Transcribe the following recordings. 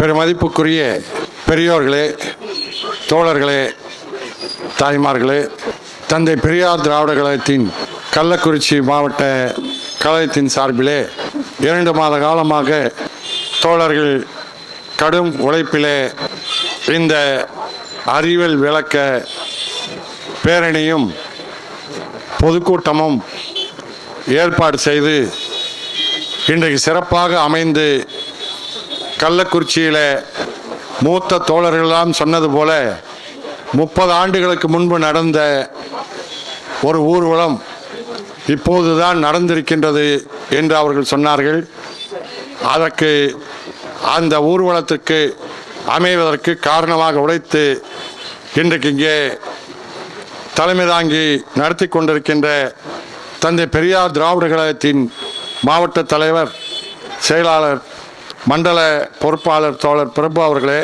பெருமதிப்புக்குரிய பெரியோர்களே தோழர்களே தாய்மார்களே தந்தை பெரியார் திராவிட கழகத்தின் கள்ளக்குறிச்சி மாவட்ட கழகத்தின் சார்பிலே இரண்டு மாத காலமாக தோழர்கள் கடும் உழைப்பிலே இந்த அறிவியல் விளக்க பேரணியும் பொதுக்கூட்டமும் ஏற்பாடு செய்து இன்றைக்கு சிறப்பாக அமைந்து கள்ளக்குறிச்சியில் மூத்த தோழர்களெல்லாம் சொன்னது போல முப்பது ஆண்டுகளுக்கு முன்பு நடந்த ஒரு ஊர்வலம் இப்போதுதான் நடந்திருக்கின்றது என்று அவர்கள் சொன்னார்கள். அதற்கு அந்த ஊர்வலத்துக்கு அமைவதற்கு காரணமாக உழைத்து இன்றைக்கு இங்கே தலைமை தாங்கி நடத்தி கொண்டிருக்கின்ற தந்தை பெரியார் திராவிட கழகத்தின் மாவட்ட தலைவர் செயலாளர் மண்டல பொறுப்பாளர் தோழர் பிரபு அவர்களே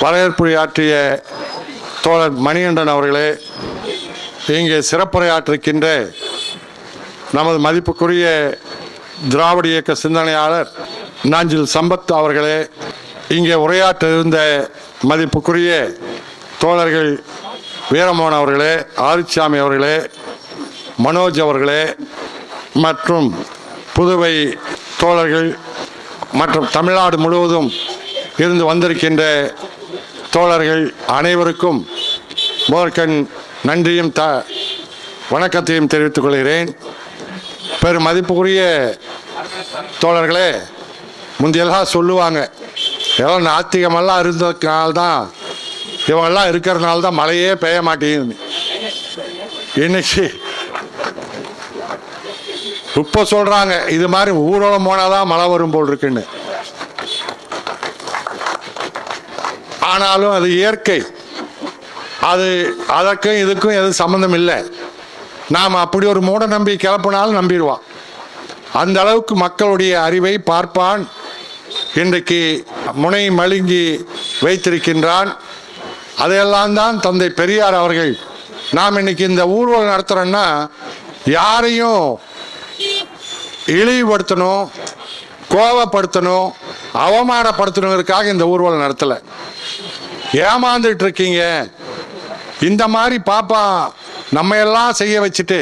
வரவேற்புரையாற்றிய தோழர் மணிகண்டன் அவர்களே இங்கே சிறப்புரையாற்றிருக்கின்ற நமது மதிப்புக்குரிய திராவிட இயக்க சிந்தனையாளர் நாஞ்சில் சம்பத் அவர்களே இங்கே உரையாற்ற இருந்த மதிப்புக்குரிய தோழர்கள் வீரமோகன் அவர்களே ஆதிசாமி அவர்களே மனோஜ் அவர்களே மற்றும் புதுவை தோழர்கள் மற்றும் தமிழ்நாடு முழுவதும் இருந்து வந்திருக்கின்ற தோழர்கள் அனைவருக்கும் முதற்கண் நன்றியும் த வணக்கத்தையும் தெரிவித்துக் கொள்கிறேன். பெரும் மதிப்புக்குரிய தோழர்களே முந்தையெல்லாம் சொல்லுவாங்க. எல்லாம் நாத்திகமெல்லாம் இருந்ததுனால்தான் இவங்கெல்லாம் இருக்கிறதுனால தான் மழையே பெய்ய மாட்டேங்குது இன்னைக்கு இப்போ சொல்றாங்க இது மாதிரி ஊர்வலம் போனாதான் மழை வரும் போல் இருக்குன்னு. ஆனாலும் அது இயற்கை. அது அதற்கும் இதுக்கும் எதுவும் சம்மந்தம் இல்லை. நாம் அப்படி ஒரு மூட நம்பி கிளப்பினாலும் நம்பிடுவான். அந்த அளவுக்கு மக்களுடைய அறிவை பார்ப்பான். இன்றைக்கு முனை மழுங்கி வைத்திருக்கின்றான். அதையெல்லாம் தான் தந்தை பெரியார் அவர்கள் நாம் இன்னைக்கு இந்த ஊர்வலம் நடத்துகிறோன்னா யாரையும் இழிவுபடுத்தணும் கோவப்படுத்தணும் அவமானப்படுத்தணுங்கிறதுக்காக இந்த ஊர்வலம் நடத்தலை. ஏமாந்துட்டு இருக்கீங்க இந்த மாதிரி பாப்பா நம்ம எல்லாம் செய்ய வச்சுட்டு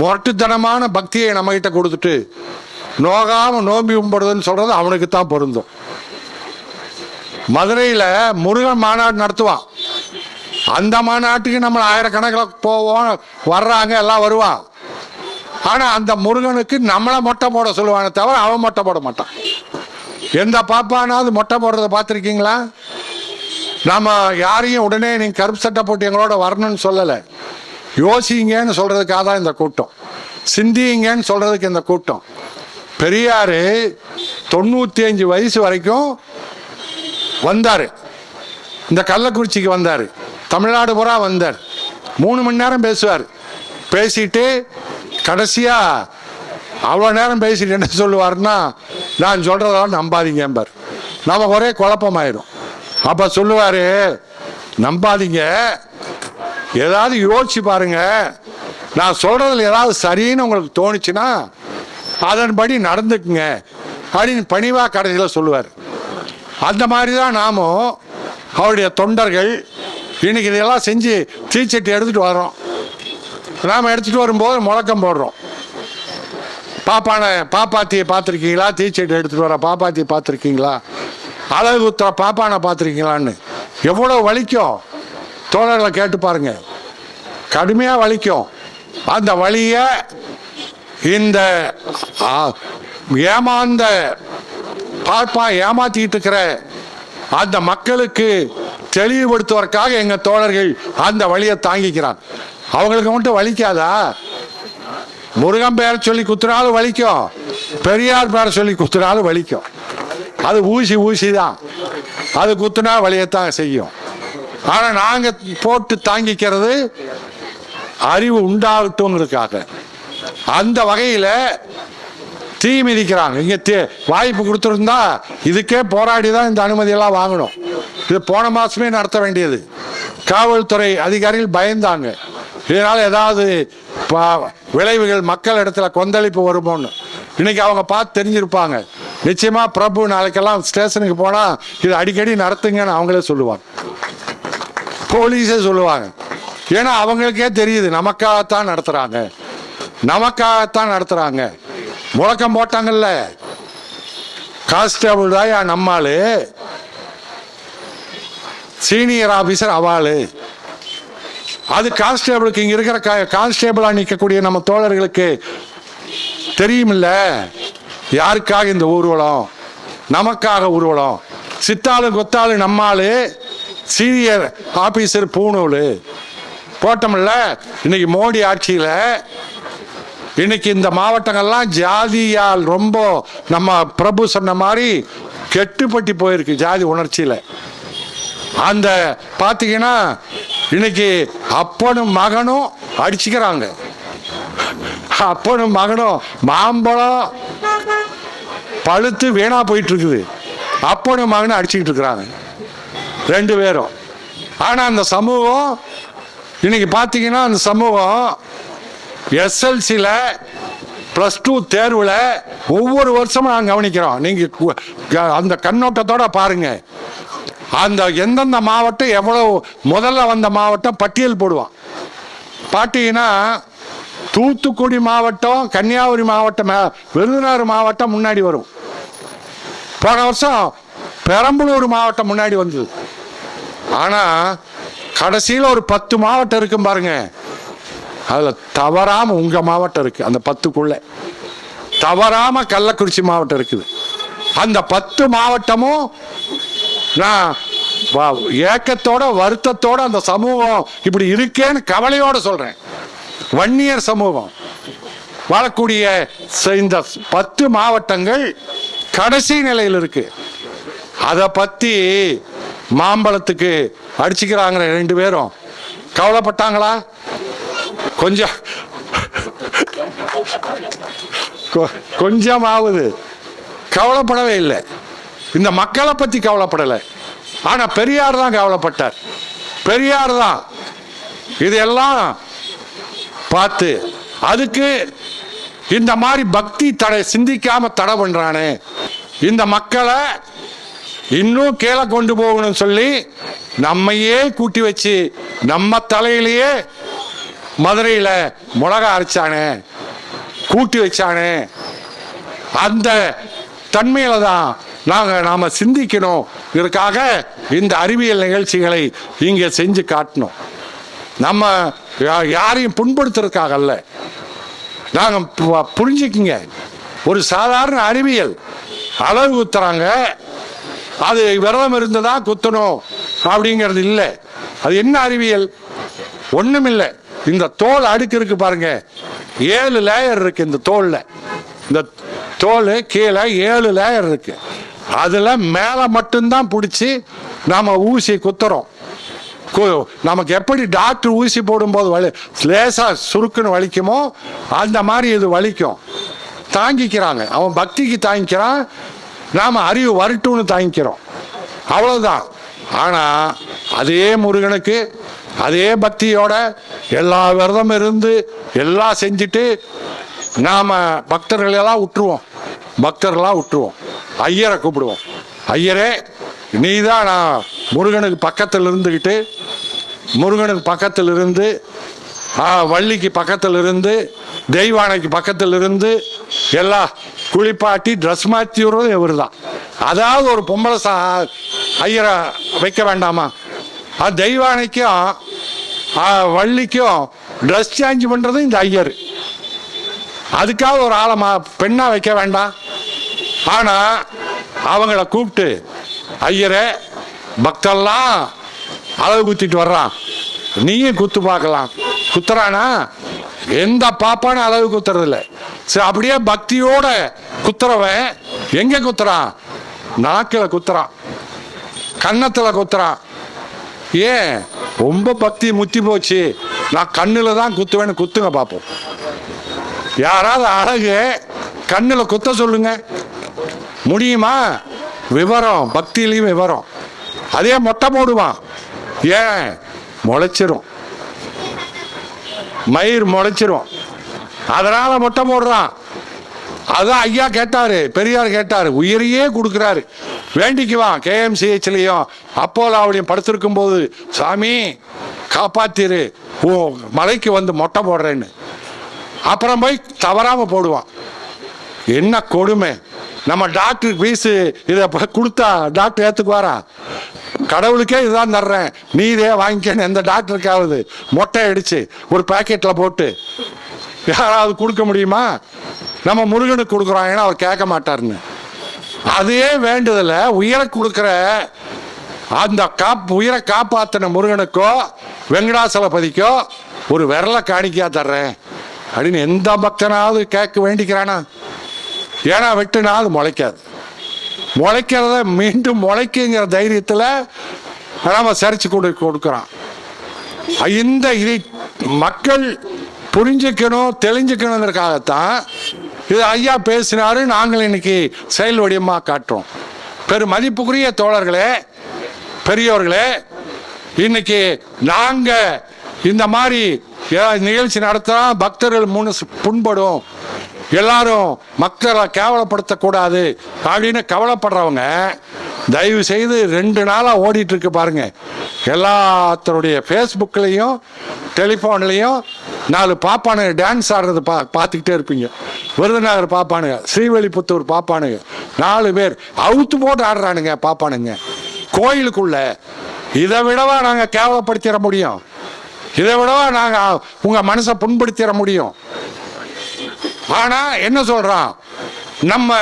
முரட்டுத்தனமான பக்தியை நம்மகிட்ட கொடுத்துட்டு நோகாம நோம்பி கும்பிடுறதுன்னு சொல்றது அவனுக்கு தான் பொருந்தும். மதுரையில் முருகன் மாநாடு நடத்துவான். அந்த மாநாட்டுக்கு நம்ம ஆயிரக்கணக்கில் போவோம் வர்றாங்க எல்லாம் வருவான். ஆனால் அந்த முருகனுக்கு நம்மளை மொட்டை போட சொல்லுவானே தவிர அவன் மொட்டை போட மாட்டான். எந்த பாப்பானாவது மொட்டை போடுறத பார்த்துருக்கீங்களா? நாம யாரையும் உடனே நீங்க கருப்பு சட்டை போட்டு எங்களோட வரணும்னு சொல்லலை. யோசிங்கன்னு சொல்றதுக்காக தான் இந்த கூட்டம். சிந்திங்கன்னு சொல்றதுக்கு இந்த கூட்டம். பெரியார் தொண்ணூத்தி அஞ்சு வயசு வரைக்கும் வந்தாரு. இந்த கள்ளக்குறிச்சிக்கு வந்தார். தமிழ்நாடு பூரா வந்தார். மூணு மணி நேரம் பேசுவார். பேசிட்டு கடைசியா அவ்வளோ நேரம் பேசிட்டு என்ன சொல்லுவாருன்னா நான் சொல்றதெல்லாம் நம்பாதீங்க என்பார் நமக்கு ஒரே குழப்பமாயிடும் அப்ப சொல்லுவாரு நம்பாதீங்க. ஏதாவது யோசிச்சு பாருங்க. நான் சொல்றதுல ஏதாவது சரின்னு உங்களுக்கு தோணுச்சுன்னா அதன்படி நடந்துக்குங்க அப்படின்னு பணிவா கடைசியில் சொல்லுவார். அந்த மாதிரி தான் நாமும் அவருடைய தொண்டர்கள் இன்னைக்கு இதெல்லாம் செஞ்சு தீச்சட்டி எடுத்துட்டு வரோம் நாம் எடுத்துகிட்டு வரும்போது முழக்கம் போடுறோம். பாப்பான பாப்பாத்தியை பார்த்துருக்கீங்களா? தீச்சட்டி எடுத்துகிட்டு வர பாப்பாத்தியை பார்த்துருக்கீங்களா? அழகு உத்தர பாப்பானை பார்த்துருக்கீங்களான்னு. எவ்வளோ வலிக்கும்? தோழர்களை கேட்டு பாருங்க. கடுமையாக வலிக்கும். அந்த வழியை இந்த ஏமாந்த பார்ப்பா ஏமாத்திட்டு இருக்கிற அந்த மக்களுக்கு தெளிவுபடுத்துவதற்காக எங்கள் தோழர்கள் அந்த வழியை தாங்கிக்கிறான் அவங்களுக்கு மட்டும் வலிக்காதா? முருகன் பேரை சொல்லி குத்துனாலும் வலிக்கும். பெரியார் பேரை சொல்லி குத்துனாலும் வலிக்கும். அது ஊசி ஊசி தான். அது குத்துனா வலியத்தான் செய்யும். ஆனால் நாங்கள் போட்டு தாங்கிக்கிறது அறிவு உண்டாகட்டும்ங்கிறதுக்காக. அந்த வகையில் தீ மிதிக்கிறாங்க. இங்கே தீ வாய்ப்பு கொடுத்துருந்தா இதுக்கே போராடி தான் இந்த அனுமதியெல்லாம் வாங்கணும். இது போன மாதமே நடத்த வேண்டியது. காவல்துறை அதிகாரிகள் பயந்தாங்க. இதனால் ஏதாவது விளைவுகள் மக்கள் இடத்துல கொந்தளிப்பு வருமோன்னு. இன்னைக்கு அவங்க பார்த்து தெரிஞ்சிருப்பாங்க. நிச்சயமா பிரபு நாளைக்கெல்லாம் ஸ்டேஷனுக்கு போனா இது அடிக்கடி நடத்துங்கன்னு அவங்களே சொல்லுவாங்க. போலீஸே சொல்லுவாங்க. ஏன்னா அவங்களுக்கே தெரியுது நமக்காகத்தான் நடத்துறாங்க. நமக்காகத்தான் நடத்துறாங்க. முழக்கம் போட்டாங்கல்ல. கான்ஸ்டபிள் தான் நம்மாளு. சீனியர் ஆபீசர் அவாளு. அது கான்ஸ்டேபிளுக்கு இங்க இருக்கிற கான்ஸ்டேபிளா நிற்கக்கூடிய நம்ம தோழர்களுக்கு தெரியுமில்ல? யாருக்காக இந்த ஊர்வலம்? நமக்காக ஊர்வலம். சித்தாளு கொத்தாளு நம்மாளு சீனியர் ஆபீசர் பூணூல் போட்டோம்ல? இன்னைக்கு மோடி ஆட்சியில் இன்னைக்கு இந்த மாவட்டங்கள்லாம் ஜாதியால் ரொம்ப நம்ம பிரபு சொன்ன மாதிரி கெட்டுப்பட்டு போயிருக்கு ஜாதி உணர்ச்சியில். அந்த பார்த்தீங்கன்னா இன்னைக்கு அப்பனும் மகனும் அடிச்சுக்கிறாங்க. அப்பனும் மகனும் மாம்பழம் பழுத்து வீணாக போயிட்டு இருக்குது அப்பனும் மகனும் அடிச்சுக்கிட்டு இருக்கிறாங்க ரெண்டு பேரும். ஆனால் அந்த சமூகம் இன்னைக்கு பார்த்தீங்கன்னா அந்த சமூகம் எஸ்எல்சியில் ப்ளஸ் டூ தேர்வில் ஒவ்வொரு வருஷமும் நாங்கள் கவனிக்கிறோம். நீங்கள் அந்த கண்ணோட்டத்தோட பாருங்கள் அந்த எந்தெந்த மாவட்டம் எவ்வளவு முதல்ல வந்த மாவட்டம் பட்டியல் போடுவான். பார்த்தீங்கன்னா தூத்துக்குடி மாவட்டம் கன்னியாகுமரி மாவட்டம் விருதுநகர் மாவட்டம் முன்னாடி வரும். போன வருஷம் பெரம்பலூர் மாவட்டம் முன்னாடி வந்தது. ஆனால் கடைசியில் ஒரு பத்து மாவட்டம் இருக்கும் பாருங்க. அதில் தவறாமல் உங்கள் மாவட்டம் இருக்குது அந்த பத்துக்குள்ளே. தவறாமல் கள்ளக்குறிச்சி மாவட்டம் இருக்குது. அந்த பத்து மாவட்டமும் நான் ஏக்கத்தோட வருத்தத்தோட அந்த சமூகம் இப்படி இருக்கேன்னு கவலையோட சொல்றேன். வன்னியர் சமூகம். வாழக்கூடிய ச- இந்த பத்து மாவட்டங்கள் கடைசி நிலையில் இருக்கு. அதை பத்தி மாம்பழத்துக்கு அடிச்சுக்கிறாங்க ரெண்டு பேரும். கவலைப்பட்டாங்களா? கொஞ்சம் கொ- கொஞ்சம் ஆகுது கவலைப்படவே இல்லை. இந்த மக்களை பத்தி கவலைப்படலை. ஆனா பெரியார் தான் கவலைப்பட்டார். பெரியார் தான். இதெல்லாம் பார்த்து அதுக்கு இந்த மாதிரி பக்தி தடை சிந்திக்காம தடை பண்றானே. இந்த மக்களை இன்னும் கீழே கொண்டு போகணும்னு சொல்லி நம்மையே கூட்டி வச்சு நம்ம தலையிலேயே மதுரையில மிளகா அரைச்சானே கூட்டி வச்சானே. அந்த தன்மையில தான் நாங்கள் நாம் சிந்திக்கணும். இதற்காக இந்த அறிவியல் நிகழ்ச்சிகளை இங்கே செஞ்சு காட்டணும். நம்ம யா- யாரையும் புண்படுத்துறதுக்காக அல்ல. நாங்கள் பு- ஒரு சாதாரண அறிவியல். அளவு குத்துறாங்க. அது விரதம் இருந்ததா குத்தணும் அப்படிங்கிறது இல்லை. அது என்ன அறிவியல்? ஒன்றும் இல்லை. இந்த தோல் அடுக்கு இருக்கு பாருங்க. ஏழு லேயர் இருக்கு இந்த தோல்ல. இந்த தோல் கீழே ஏழு லேயர் இருக்கு. அதில் மேலே மட்டும்தான் பிடிச்சி நாம் ஊசி குத்துறோம். நமக்கு எப்படி டாக்டர் ஊசி போடும்போது வலி லேசாக சுருக்குன்னு வலிக்குமோ அந்த மாதிரி இது வலிக்கும். தாங்கிக்கிறாங்க. அவன் பக்திக்கு தாங்கிக்கிறான். நாம் அறிவு வரட்டும்னு தாங்கிக்கிறோம். அவ்வளோதான் ஆனால் அதே முருகனுக்கு அதே பக்தியோட எல்லா விரதம் இருந்து எல்லாம் செஞ்சுட்டு நாம் பக்தர்களெல்லாம் விட்டுருவோம் பக்தர்களாக விட்டுருவோம் ஐயரை கூப்பிடுவோம். ஐயரே நீ தான் நான் முருகனுக்கு பக்கத்தில் இருந்துக்கிட்டு முருகனுக்கு பக்கத்தில் இருந்து வள்ளிக்கு பக்கத்தில் இருந்து தெய்வானைக்கு பக்கத்தில் இருந்து எல்லாம் குளிப்பாட்டி ட்ரெஸ் மாற்றி விடுறதும் இவர் தான் அதாவது ஒரு பொம்பளை சா ஐயரை வைக்க வேண்டாமா? அது தெய்வானைக்கும் வள்ளிக்கும் ட்ரெஸ் சேஞ்ச் பண்ணுறதும் இந்த ஐயர். அதுக்காக ஒரு ஆளை மா பெண்ணா வைக்க வேண்டாம். ஆனா அவங்கள கூப்பிட்டு ஐயரே பக்தெல்லாம் அளவு குத்திட்டு வர்றான். நீயும் குத்து பார்க்கலாம். குத்துறானா? எந்த பாப்பான அளவு குத்துறதில்ல. சரி அப்படியே பக்தியோட குத்துறவன் எங்க குத்துறான்? நாக்கில் குத்துறான். கன்னத்தில் குத்துறான். ஏன்? ரொம்ப பக்தி முத்தி போச்சு. நான் கண்ணில் தான் குத்துவேன்னு குத்துங்க பார்ப்போம் யாராவது அழகு கண்ணில் குத்த சொல்லுங்க. முடியுமா? விவரம் பக்தியிலையும் விவரம். அதே மொட்டை போடுவான். ஏன்? முளைச்சிரும். மயிர் முளைச்சிரும். அதனால மொட்டை போடுறான். அதான் ஐயா கேட்டாரு பெரியார் கேட்டாரு உயிரையே கொடுக்குறாரு. வேண்டிக்குவான் கேஎம்சிஹெச்லையும் அப்போலாவிலையும் படுத்திருக்கும் போது சாமி காப்பாத்திரு. ஓ மலைக்கு வந்து மொட்டை போடுறேன்னு. அப்புறம் போய் தவறாமல் போடுவான். என்ன கொடுமை? நம்ம டாக்டர் ஃபீஸு இதை கொடுத்தா டாக்டர் ஏற்றுக்குவாரா கடவுளுக்கே இதுதான் தர்றேன். நீ இதே வாங்கிக்கன்னு எந்த டாக்டருக்காவது மொட்டை அடித்து ஒரு பாக்கெட்டில் போட்டு யாராவது கொடுக்க முடியுமா? நம்ம முருகனுக்கு கொடுக்குறோம் ஏன்னா அவர் கேட்க மாட்டாருன்னு. அதே வேண்டுதல உயிரை கொடுக்குற அந்த காப் உயிரை காப்பாற்றின முருகனுக்கோ வெங்கடாசலபதிக்கோ ஒரு விரலை காணிக்கையாக தர்றேன். அப்படின்னு எந்த பக்தனாவது கேட்க வேண்டிக்கிறானா? ஏன்னா வெட்டுனா அது முளைக்காது. முளைக்கிறத மீண்டும் முளைக்குங்கிற தைரியத்தில் நம்ம சரிச்சு கொடு கொடுக்குறான் இந்த இதை மக்கள் புரிஞ்சுக்கணும் தெளிஞ்சுக்கணுங்கிறதுக்காகத்தான் இது ஐயா பேசினாரு நாங்கள் இன்னைக்கு செயல் வடிவமாக காட்டுறோம். பெரு மதிப்புக்குரிய தோழர்களே பெரியவர்களே இன்னைக்கு நாங்கள் இந்த மாதிரி நிகழ்ச்சி நடத்தினா பக்தர்கள் மூணு புண்படும். எல்லாரும் மக்களை கேவலப்படுத்தக்கூடாது அப்படின்னு கவலைப்படுறவங்க தயவு செய்து ரெண்டு நாளாக ஓடிட்டு இருக்கு பாருங்க. எல்லாத்தருடைய ஃபேஸ்புக்லேயும் டெலிஃபோன்லேயும் நாலு பாப்பானுங்க டான்ஸ் ஆடுறது பா பார்த்துக்கிட்டே இருப்பீங்க. விருதுநகர் பாப்பானுங்க ஸ்ரீவெளிபுத்தூர் பாப்பானுங்க நாலு பேர் அவுத்து போட்டு ஆடுறானுங்க பாப்பானுங்க. கோயிலுக்குள்ள இதை விடவா நாங்கள் கேவலப்படுத்திட முடியும்? இதை விடவா நாங்கள் உங்கள் மனசை புண்படுத்திட முடியும். ஆனா என்ன சொல்றான்? நம்ம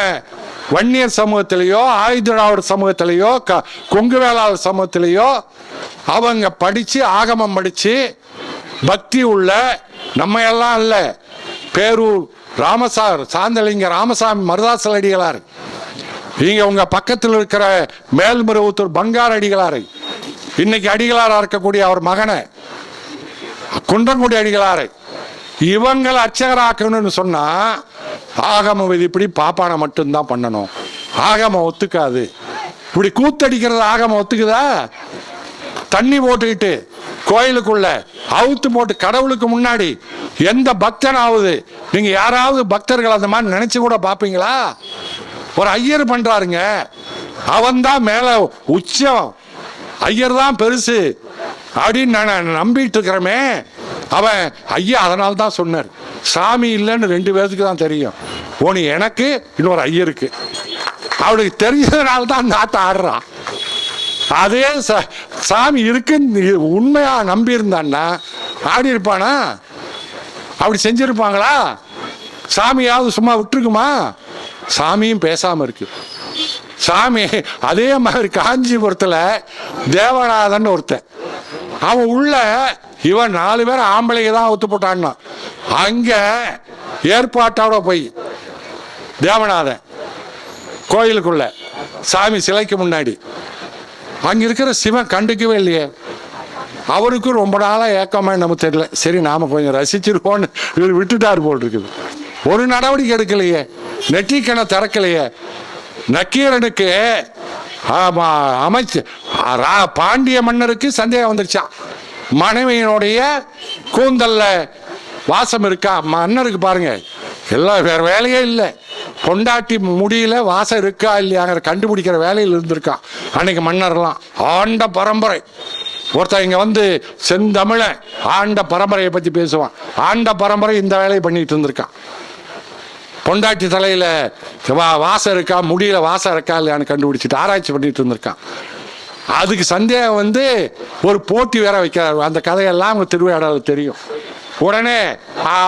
வன்னியர் சமூகத்திலேயோ ஆயுதராவட சமூகத்திலேயோ க கொங்கு வேளாளர் சமூகத்திலேயோ அவங்க படித்து ஆகமம் படித்து பக்தி உள்ள நம்ம எல்லாம் இல்லை பேரூர் ராமசார் சாந்தலிங்க ராமசாமி மருதாசல் அடிகளார் இங்க உங்க பக்கத்தில் இருக்கிற மேல்மருவத்தூர் பங்கார் அடிகளார். இன்னைக்கு அடிகளாராக இருக்கக்கூடிய அவர் மகனை. குன்றங்குடி அடிகளாரை. இவங்களை அர்ச்சகராக்கணும்னு சொன்னா ஆகம விதிப்படி பாப்பானை மட்டும்தான் பண்ணணும். ஆகம ஒத்துக்காது. இப்படி கூத்தடிக்கிறது ஆகம ஒத்துக்குதா? தண்ணி போட்டுக்கிட்டு கோயிலுக்குள்ள அவுத்து போட்டு கடவுளுக்கு முன்னாடி எந்த பக்தன் ஆகுது நீங்க யாராவது பக்தர்கள் அந்த மாதிரி நினைச்சு கூட பாப்பீங்களா? ஒரு ஐயர் பண்றாருங்க. அவன் தான் மேல உச்சம். ஐயர் தான் பெருசு. அப்படின்னு நான் நம்பிட்டு இருக்கிறமே அவன் ஐயா அதனால தான் சொன்னார். சாமி இல்லைன்னு ரெண்டு பேர்த்துக்கு தான் தெரியும். ஒன்று எனக்கு இன்னொரு ஐயருக்கு அவனுக்கு தெரிஞ்சதுனால தான் நாத்த ஆடுறான் அதே ச- சாமி இருக்குன்னு உண்மையாக நம்பியிருந்தான்னா ஆடி இருப்பானா? அப்படி செஞ்சிருப்பாங்களா? சாமியாவது சும்மா விட்டுருக்குமா? சாமியும் பேசாமல் இருக்கு. சாமி அதே மாதிரி காஞ்சிபுரத்தில் தேவநாதன் ஒருத்தன். அவன் உள்ள இவன் நாலு பேர் ஆம்பளைங்க தான் ஒத்து போட்டான்னா. அங்க ஏற்பாட்டோட போய் தேவநாதன் கோயிலுக்குள்ள சாமி சிலைக்கு முன்னாடி. அங்க இருக்கிற சிவன் கண்டுக்கவே இல்லையே. அவருக்கும் ரொம்ப நாளாக ஏக்கமா நமக்கு தெரியல. சரி நாம கொஞ்சம் ரசிச்சிருக்கோன்னு இவர் விட்டுட்டாரு போல் இருக்குது. ஒரு நடவடிக்கை எடுக்கலையே. நெற்றிக்கணை திறக்கலையே. நக்கீரனுக்கு ஆமா, அமைச்சு பாண்டிய மன்னருக்கு சந்தேகம் வந்துருச்சான் மனைவியினுடைய கூந்தல்ல வாசம் இருக்கா? மன்னருக்கு பாருங்க எல்லாம் வேற வேலையே இல்லை. பொண்டாட்டி முடியல வாசம் இருக்கா இல்லையாங்கிற கண்டுபிடிக்கிற வேலையில் இருந்திருக்கான் அன்னைக்கு மன்னர்லாம் ஆண்ட பரம்பரை. ஒருத்தன் இங்க வந்து செந்தமிழன் ஆண்ட பரம்பரையை பத்தி பேசுவான். ஆண்ட பரம்பரை இந்த வேலையை பண்ணிட்டு இருந்திருக்கான் பொண்டாட்டி தலையில வா- வாசம் இருக்கா? முடியல வாசம் இருக்கா இல்லையான்னு கண்டுபிடிச்சிட்டு ஆராய்ச்சி பண்ணிட்டு இருந்திருக்கான் அதுக்கு சந்தேகம் வந்து ஒரு போட்டி வேற வைக்கிறார். அந்த கதையெல்லாம் அவங்க திருவிழாவில் தெரியும். உடனே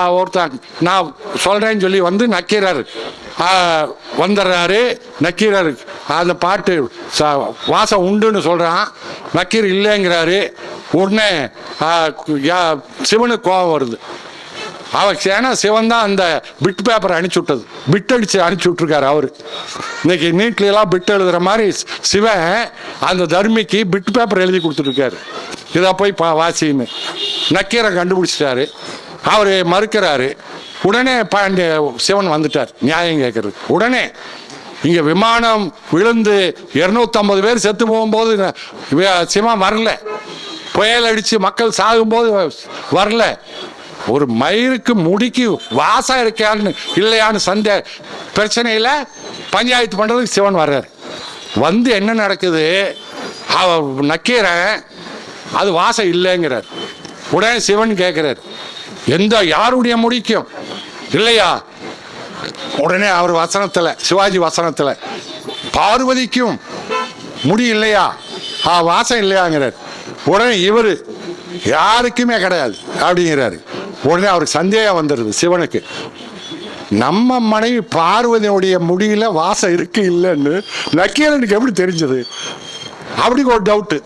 ஒருத்தன் நான் சொல்கிறேன்னு சொல்லி வந்து நக்கீரர் வந்துடுறாரு. நக்கீரர் அந்த பாட்டு ச- வாசம் உண்டுன்னு சொல்கிறான் நக்கீர் இல்லைங்கிறாரு. உடனே சிவனுக்கு கோபம் வருது. அவர் சேனா சிவன் தான் அந்த பிட் பேப்பரை அனுப்பிச்சு விட்டது பிட் அடிச்சு அனுப்பிச்சு விட்டுருக்காரு அவர். இன்னைக்கு நீட்ல எல்லாம் பிட் எழுதுற மாதிரி சிவன் அந்த தர்மிக்கு பிட் பேப்பர் எழுதி கொடுத்துருக்காரு இதை போய் பா வாசின்னு. நக்கீரை கண்டுபிடிச்சிட்டாரு. அவர் மறுக்கிறாரு. உடனே பாண்டிய சிவன் வந்துட்டார் நியாயம் கேட்கறது உடனே இங்கே விமானம் விழுந்து 250 பேர் செத்து போகும்போது சிவன் வரல. புயல் அடித்து மக்கள் சாகும்போது வரல. ஒரு மயிருக்கு முடிக்கு வாசம் இருக்கான்னு இல்லையான்னு சந்தே பிரச்சனையில் பஞ்சாயத்து பண்ணுறதுக்கு சிவன் வர்றார். வந்து என்ன நடக்குது? அவ நக்கீரன் அது வாசம் இல்லைங்கிறார். உடனே சிவன் கேட்குறார் எந்த யாருடைய முடிக்கும்? இல்லையா? உடனே அவர் வசனத்தில் சிவாஜி வசனத்தில் பார்வதிக்கும் முடி இல்லையா? ஆ வாசம் இல்லையாங்கிறார். உடனே இவர் யாருக்குமே கிடையாது அப்படிங்கிறாரு. உடனே அவருக்கு சந்தேகம் வந்துடுது சிவனுக்கு. நம்ம மனைவி பார்வதியுடைய முடியில வாசம் இருக்கு இல்லைன்னு நக்கீரனுக்கு எப்படி தெரிஞ்சது? அப்படி ஒரு டவுட்டு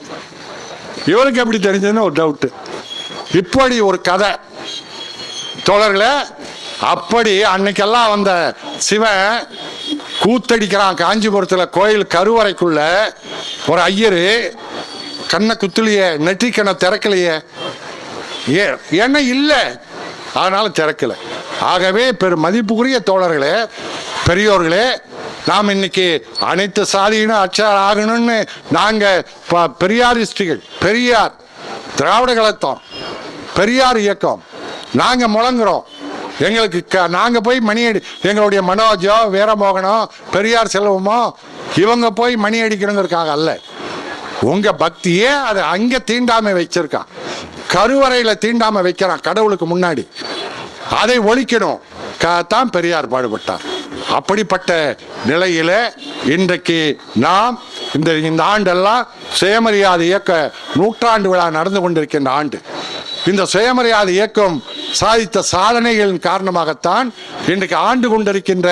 இவருக்கு எப்படி தெரிஞ்சதுன்னு ஒரு டவுட்டு இப்படி ஒரு கதை. தோழர்களே அப்படி அன்னைக்கெல்லாம் வந்த சிவன் கூத்தடிக்கிறான் காஞ்சிபுரத்தில் கோயில் கருவறைக்குள்ள. ஒரு ஐயரு கண்ணை குத்துலையே நெற்றிக்கண்ணை திறக்கலையே. ஏ என்ன இல்லை. அதனால திறக்கல. ஆகவே பெரு மதிப்புக்குரிய தோழர்களே பெரியோர்களே நாம் இன்னைக்கு அனைத்து சாதியினும் அச்சார் ஆகணும்னு நாங்கள் ப- பெரியாரிஸ்டுகள் பெரியார் திராவிட கழகம் பெரியார் இயக்கம் நாங்கள் முழங்குறோம். எங்களுக்கு க- நாங்கள் போய் மணி அடி எங்களுடைய மனோஜோ வீரமோகனோ பெரியார் செல்வமோ இவங்க போய் மணி அடிக்கணுங்கிறதுக்காக அல்ல. உங்கள் பக்தியே அதை அங்கே தீண்டாமை வச்சிருக்கான் கருவறையில தீண்டாம வைக்கிறான் கடவுளுக்கு முன்னாடி. அதை ஒழிக்கணும். தான் பெரியார் பாடுபட்டார். அப்படிப்பட்ட நிலையில இன்றைக்கு நாம் இந்த இந்த ஆண்டெல்லாம் சுயமரியாதை இயக்க நூற்றாண்டு விழா நடந்து கொண்டிருக்கின்ற ஆண்டு. இந்த சுயமரியாதை இயக்கம் சாதித்த சாதனைகளின் காரணமாகத்தான் இன்றைக்கு ஆண்டு கொண்டிருக்கின்ற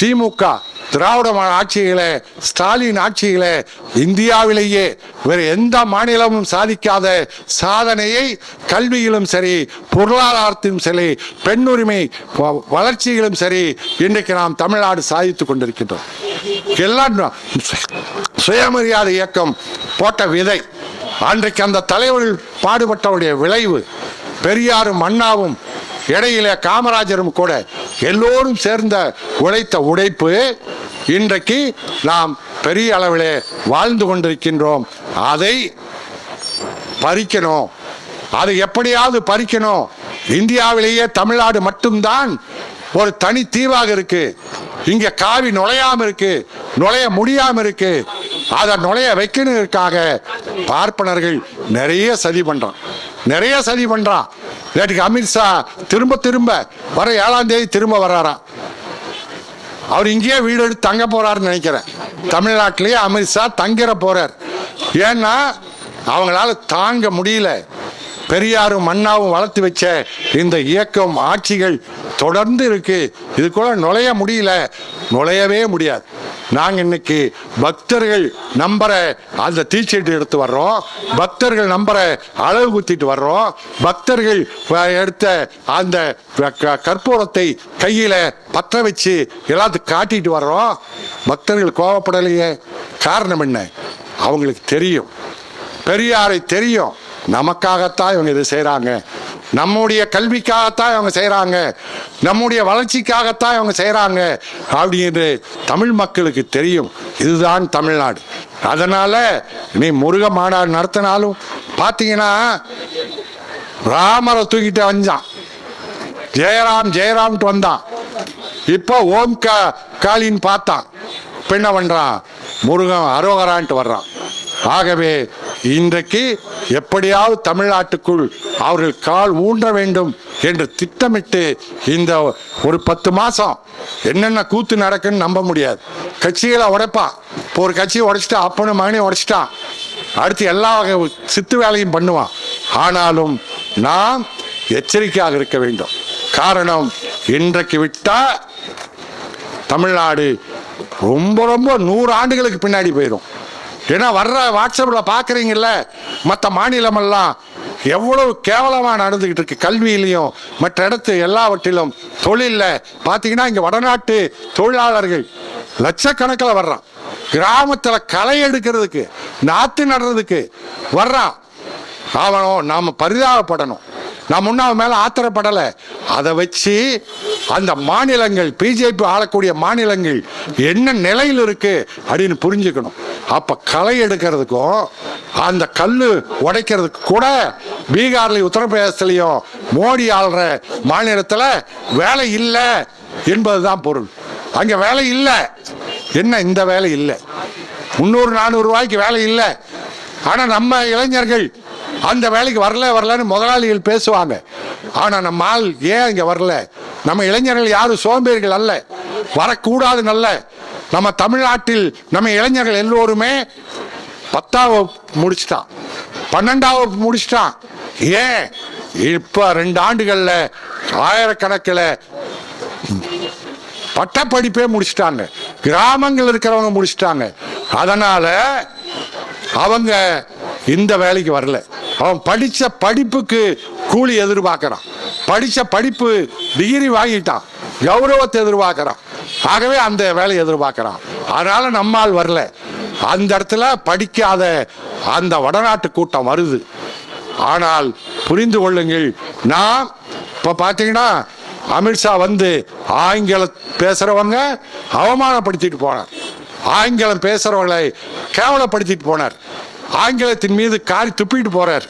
திமுக திராவிட மா- ஆட்சியில ஸ்டாலின் ஆட்சியில இந்தியாவிலேயே வேறு எந்த மாநிலமும் சாதிக்காத சாதனையை கல்வியிலும் சரி பொருளாதாரத்திலும் சரி பெண்ணுரிமை வ- வளர்ச்சியிலும் சரி இன்றைக்கு நாம் தமிழ்நாடு சாதித்துக் கொண்டிருக்கின்றோம். எல்லாம் சுயமரியாதை இயக்கம் போட்ட விதை. அன்றைக்கு அந்த தலைவர்கள் பாடுபட்டவருடைய விளைவு பெரியாரும் அண்ணாவும் இடையில காமராஜரும் கூட எல்லோரும் சேர்ந்த உழைத்த உழைப்பு இன்றைக்கு நாம் பெரிய அளவிலே வாழ்ந்து கொண்டிருக்கின்றோம். அதை பறிக்கணும். அதை எப்படியாவது பறிக்கணும். இந்தியாவிலேயே தமிழ்நாடு மட்டும்தான் ஒரு தனி தீவாக இருக்கு. இங்க காவி நுழையாம இருக்கு. நுழைய முடியாம இருக்கு. அதை நுழைய வைக்கணுங்கிறதுக்காக பார்ப்பனர்கள் நிறைய சதி பண்றான். நிறைய சதி பண்றான். நேற்றுக்கு அமித்ஷா திரும்ப திரும்ப வர ஏழாம் தேதி திரும்ப வர்றாராம். அவர் இங்கேயே வீடு எடுத்து தங்க போறாருன்னு நினைக்கிறேன். தமிழ்நாட்டிலேயே அமித்ஷா தங்கிற போறார். ஏன்னா அவங்களால தாங்க முடியல. பெரியாரும் மன்னாவும் வளர்த்து வச்ச இந்த இயக்கம் ஆட்சிகள் தொடர்ந்து இருக்கு. இதுக்குள்ள நுழைய முடியல. நுழையவே முடியாது. நாங்கள் இன்னைக்கு பக்தர்கள் நம்பரை அந்த தீச்சீட்டு எடுத்து வர்றோம். பக்தர்கள் நம்பரை அளவு குத்திட்டு வர்றோம். பக்தர்கள் எடுத்த அந்த க- கற்பூரத்தை கையில் பற்ற வச்சு எல்லாத்துக்கும் காட்டிட்டு வர்றோம். பக்தர்கள் கோவப்படலையே. காரணம் என்ன? அவங்களுக்கு தெரியும். பெரியாரை தெரியும். நமக்காகத்தான் இவங்க இதை செய்கிறாங்க நம்முடைய கல்விக்காகத்தான் இவங்க செய்கிறாங்க நம்முடைய வளர்ச்சிக்காகத்தான் இவங்க செய்கிறாங்க அப்படின்னு தமிழ் மக்களுக்கு தெரியும். இதுதான் தமிழ்நாடு. அதனால் நீ முருக மாநாடு நடத்தினாலும் பார்த்தீங்கன்னா ராமரை தூக்கிட்டு வந்தான். ஜெயராம் ஜெயராம்ட்டு வந்தான். இப்போ ஓம் கா காளின்னு பார்த்தான். இப்ப என்ன முருகன் அரோகரான்ட்டு வர்றான். ஆகவே இன்றைக்கு எப்படியாவது தமிழ்நாட்டுக்குள் அவர்கள் கால் ஊன்ற வேண்டும் என்று திட்டமிட்டு இந்த ஒரு பத்து மாதம் என்னென்ன கூத்து நடக்குன்னு நம்ப முடியாது. கட்சிகளை உடைப்பான் இப்போ ஒரு கட்சியை உடைச்சிட்டா அப்பனும் மகனையும் உடைச்சிட்டான் அடுத்து எல்லா வகை சித்து வேலையும் பண்ணுவான். ஆனாலும் நாம் எச்சரிக்கையாக இருக்க வேண்டும். காரணம் இன்றைக்கு விட்டால் தமிழ்நாடு ரொம்ப ரொம்ப நூறு ஆண்டுகளுக்கு பின்னாடி போயிடும் ஏன்னா வர்ற வாட்ஸ்அப்பில் பார்க்குறீங்கல்ல மற்ற மாநிலமெல்லாம் எவ்வளவு கேவலமாக நடந்துக்கிட்டு இருக்கு கல்வியிலையும் மற்ற இடத்து எல்லாவற்றிலும். தொழிலில் பார்த்தீங்கன்னா இங்கே வடநாட்டு தொழிலாளர்கள் லட்சக்கணக்கில் வர்றான். கிராமத்தில் களை எடுக்கிறதுக்கு நாற்று நடுறதுக்கு வர்றான். அவனோ நாம் பரிதாபப்படணும். நான் முன்னாவது மேலே மேல ஆத்திரப்படலை. அதை வச்சு அந்த மாநிலங்கள் பிஜேபி ஆளக்கூடிய மாநிலங்கள் என்ன நிலையில் இருக்கு அப்படின்னு புரிஞ்சுக்கணும். அப்ப களை எடுக்கிறதுக்கும் அந்த கல்லு உடைக்கிறதுக்கு கூட பீகார்லயும் உத்தரப்பிரதேசலையும் மோடி ஆள்ற மாநிலத்துல வேலை இல்லை என்பதுதான் பொருள். அங்க வேலை இல்லை. என்ன இந்த வேலை இல்லை? முந்நூறு நானூறு ரூபாய்க்கு வேலை இல்லை. ஆனா நம்ம இளைஞர்கள் அந்த வேலைக்கு வரல வரலன்னு முதலாளிகள் பேசுவாங்க. ஆனா நம்ம ஆள் ஏன் இங்க வரல? நம்ம இளைஞர்கள் யாரும் சோம்பேறிகள் அல்ல. வரக்கூடாது நல்ல நம்ம தமிழ்நாட்டில் நம்ம இளைஞர்கள் எல்லோருமே பத்தாவது முடிச்சிட்டான். பன்னெண்டாவது முடிச்சிட்டான். ஏன்? இப்ப ரெண்டு ஆண்டுகள்ல ஆயிரக்கணக்கில் பட்டப்படிப்பே முடிச்சிட்டாங்க. கிராமங்கள் இருக்கிறவங்க முடிச்சிட்டாங்க. அதனால அவங்க இந்த வேலைக்கு வரல. அவன் படித்த படிப்புக்கு கூலி எதிர்பார்க்கறான். படித்த படிப்பு டிகிரி வாங்கிட்டான். கௌரவத்தை எதிர்பார்க்கறான். ஆகவே அந்த வேலையை எதிர்பார்க்கறான். அதனால நம்மால் வரல. அந்த இடத்துல படிக்காத அந்த வடநாட்டு கூட்டம் வருது. ஆனால் புரிந்து கொள்ளுங்கள் நான் இப்போ பார்த்தீங்கன்னா அமித்ஷா வந்து ஆங்கிலம் பேசுகிறவங்க அவமானப்படுத்திட்டு போனார். ஆங்கிலம் பேசுகிறவங்களை கேவலப்படுத்திட்டு போனார். ஆங்கிலத்தின் மீது காரி துப்பிட்டு போறார்.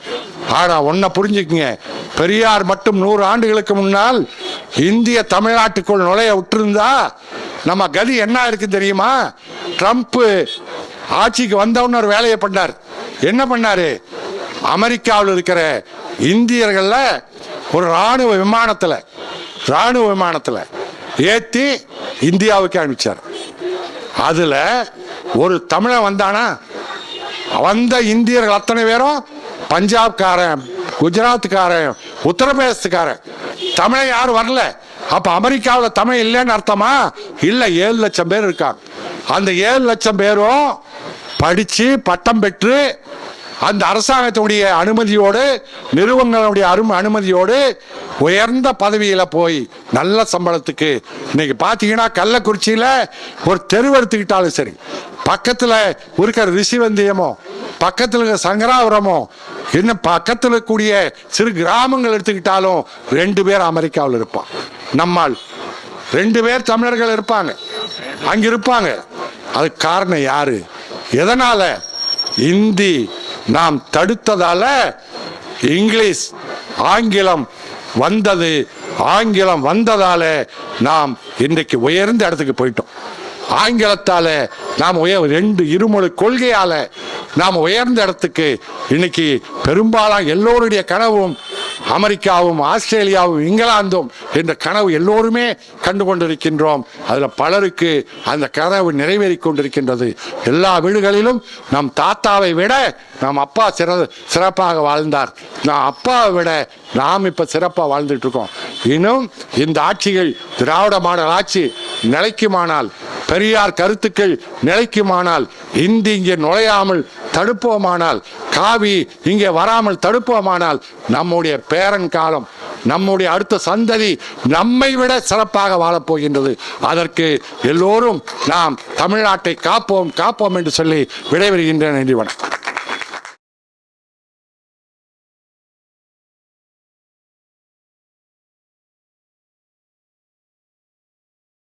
ஆனா ஒன்ன புரிஞ்சுக்குங்க. பெரியார் மட்டும் நூறு ஆண்டுகளுக்கு முன்னால் இந்திய தமிழ்நாட்டுக்குள் நுழைய விட்டுருந்தா நம்ம கதி என்ன இருக்கு தெரியுமா? ட்ரம்ப் ஆட்சிக்கு வந்தவன ஒரு வேலையை பண்ணார். என்ன பண்ணாரு? அமெரிக்காவில் இருக்கிற இந்தியர்கள ஒரு ராணுவ விமானத்துல ராணுவ விமானத்துல ஏத்தி இந்தியாவுக்கு அனுப்பிச்சார். அதுல ஒரு தமிழன் வந்தானா? வந்த இந்தியர்கள் அத்தனை பேரும் பஞ்சாப்காரன் குஜராத்துக்காரன் உத்தரப்பிரதேசத்துக்காரன். தமிழன் யாரும் வரல. அப்ப அமெரிக்காவில் தமிழ் இல்லைன்னு அர்த்தமா? இல்ல ஏழு லட்சம் பேர் இருக்காங்க. அந்த ஏழு லட்சம் பேரும் படிச்சு பட்டம் பெற்று அந்த அரசாங்கத்தினுடைய அனுமதியோடு நிறுவனங்களுடைய அரும் அனுமதியோடு உயர்ந்த பதவியில் போய் நல்ல சம்பளத்துக்கு இன்னைக்கு பார்த்தீங்கன்னா கள்ளக்குறிச்சியில் ஒரு தெருவு எடுத்துக்கிட்டாலும் சரி பக்கத்தில் இருக்கிற ரிஷிவந்தியமோ பக்கத்தில் இருக்கிற சங்கராபுரமோ இன்னும் பக்கத்தில் இருக்கக்கூடிய சிறு கிராமங்கள் எடுத்துக்கிட்டாலும் ரெண்டு பேர் அமெரிக்காவில் இருப்பான். நம்மால் ரெண்டு பேர் தமிழர்கள் இருப்பாங்க. அங்கே இருப்பாங்க. அதுக்கு காரணம் யாரு? எதனால்? இந்தி நாம் தடுத்ததால இங்கிலீஷ் ஆங்கிலம் வந்தது. ஆங்கிலம் வந்ததால நாம் இன்றைக்கு உயர்ந்த இடத்துக்கு போயிட்டோம். ஆங்கிலத்தால நாம் உயர் ரெண்டு இருமொழி கொள்கையால நாம் உயர்ந்த இடத்துக்கு இன்னைக்கு பெரும்பாலும் எல்லோருடைய கனவும் அமெரிக்காவும் ஆஸ்திரேலியாவும் இங்கிலாந்தும் என்ற கனவு எல்லோருமே கண்டு கொண்டிருக்கின்றோம் அதில் பலருக்கு அந்த கனவு நிறைவேறி கொண்டிருக்கின்றது. எல்லா வீடுகளிலும் நம் தாத்தாவை விட நம் அப்பா சிற சிறப்பாக வாழ்ந்தார். நான் அப்பாவை விட நாம் இப்போ சிறப்பாக வாழ்ந்துட்டு இருக்கோம். இன்னும் இந்த ஆட்சிகள் திராவிட மாடல் ஆட்சி நிலைக்குமானால் பெரியார் கருத்துக்கள் நிலைக்குமானால் இந்தி இங்கே நுழையாமல் தடுப்போமானால் காவி இங்கே வராமல் தடுப்போமானால் நம்முடைய பேரன் காலம் நம்முடைய அடுத்த சந்ததி நம்மை விட சிறப்பாக வாழப்போகின்றது அதற்கு எல்லோரும் நாம் தமிழ்நாட்டை காப்போம் காப்போம் என்று சொல்லி விடைபெறுகின்றேன். நன்றி வணக்கம்.